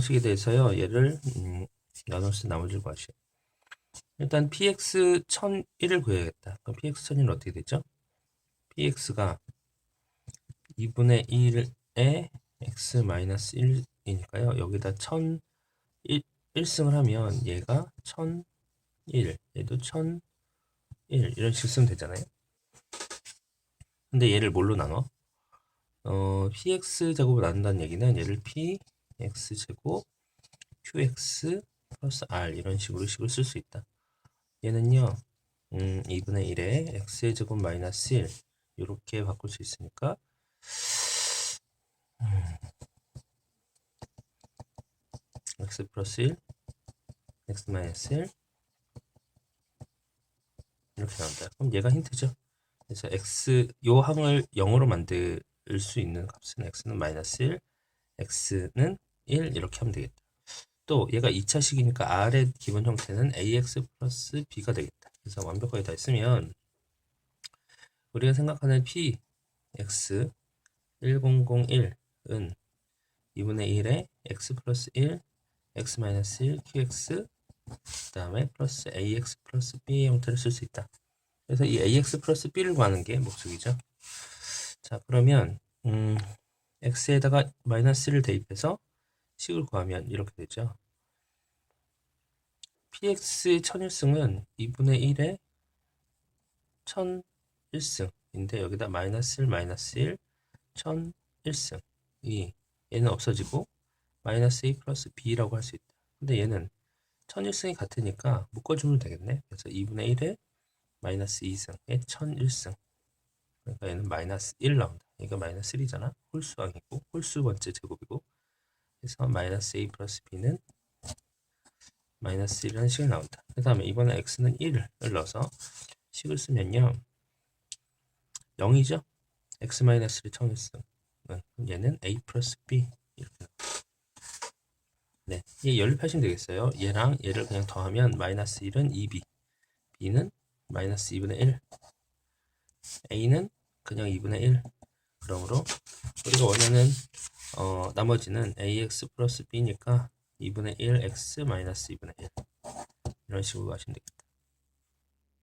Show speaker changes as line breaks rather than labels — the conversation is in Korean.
방식에 대해서요. 얘를 음, 나눠서 나머지를 구하시오. 일단 px 1001을 구해야겠다. 그럼 px 1001은 어떻게 되죠? px가 2분의 1에 x-1이니까요. 여기다 1001 1승을 하면 얘가 1001, 얘도 1001 이런 식으로 쓰면 되잖아요. 근데 얘를 뭘로 나눠? 어, px 제곱을 나눈다는 얘기는 얘를 px 제곱 qx 플러스 r 이런 식으로 식을 쓸 수 있다. 얘는요, 음, 2분의 1에 x의 제곱 마이너스 1 이렇게 바꿀 수 있으니까 음, x 플러스 1 x 마이너스 1 이렇게 나온다. 그럼 얘가 힌트죠. 그래서 x 요 항을 0으로 만들 수 있는 값은 x는 마이너스 1, x는 1 이렇게 하면 되겠다. 또 얘가 2차식이니까 r의 기본 형태는 ax 플러스 b가 되겠다. 그래서 완벽하게 다 했으면 우리가 생각하는 p x 1001은 2분의 1에 x 플러스 1, x 마이너스 1, qx 그 다음에 플러스 ax 플러스 b의 형태를 쓸 수 있다. 그래서 이 ax 플러스 b를 구하는 게 목적이죠. 자 그러면 음, x에다가 마이너스를 대입해서 식을 구하면 이렇게 되죠. px의 1001승은 2분의 1에 1001승인데 여기다 마이너스 1, 마이너스 1, 1001승 이 얘는 없어지고 마이너스 a 플러스 b라고 할 수 있다. 근데 얘는 1001승이 같으니까 묶어주면 되겠네. 그래서 2분의 1에 마이너스 2승에 1001승 그러니까 얘는 마이너스 1 나온다. 이거 마이너스 1이잖아. 홀수항이고 홀수 번째 제곱이고 그래서 마이너스 a 플러스 b는 마이너스 1이라는 식이 나온다. 그 다음에 이번에 x는 1을 넣어서 식을 쓰면요. 0이죠? x 마이너스를 청일승 얘는 a 플러스 b 이렇게 나옵니다. 네, 얘 연립하시면 되겠어요. 얘랑 얘를 그냥 더하면 마이너스 1은 2b b는 마이너스 2분의 1 a는 그냥 2분의 1 그러므로 우리가 원하는 어, 나머지는 ax 플러스 b니까 2분의 1 x 마이너스 2분의 1 이런 식으로 하시면 되겠다.